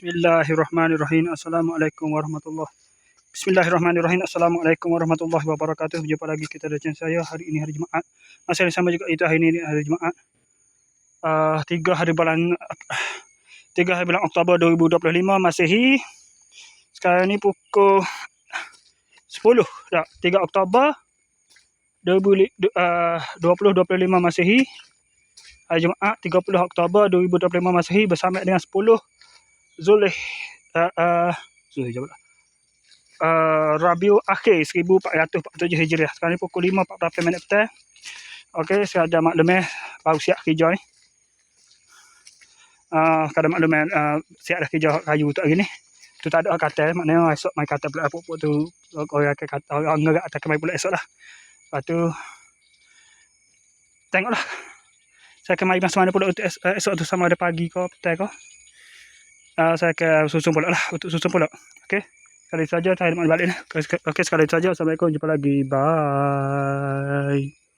Bismillahirrahmanirrahim. Assalamualaikum warahmatullahi Bismillahirrahmanirrahim. Assalamualaikum warahmatullahi wabarakatuh. Jumpa lagi kita di channel saya. Hari ini hari Jumaat. Masih sama juga itu hari ini hari Jumaat. Uh, tiga hari bulan tiga hari bulan Oktober 2025 Masehi. Sekarang ni pukul 10 dah 3 Oktober 2025 uh, Masehi hari Jumaat 30 Oktober 2025 Masehi bersama dengan 10 Zulih uh, uh, Zulih jawab uh, Rabiul Akhir 1447 Hijriah sekarang ni pukul 5.48 minit petang Okey, saya ada maklum baru siap kerja ni. Uh, kada maklum uh, siap dah kerja kayu tu hari ni. Tu tak ada kata, maknanya esok mai kata pula apa tu orang akan kata orang ngak atas mai pula esok lah. Lepas tu tengoklah saya akan mari masuk mana pula eh, esok tu sama ada pagi ke petang ke. Uh, saya akan susun pula lah untuk susun pula. Okey. Sekali saja saya nak balik ni. Okey sekali saja. Assalamualaikum. Jumpa lagi. Bye.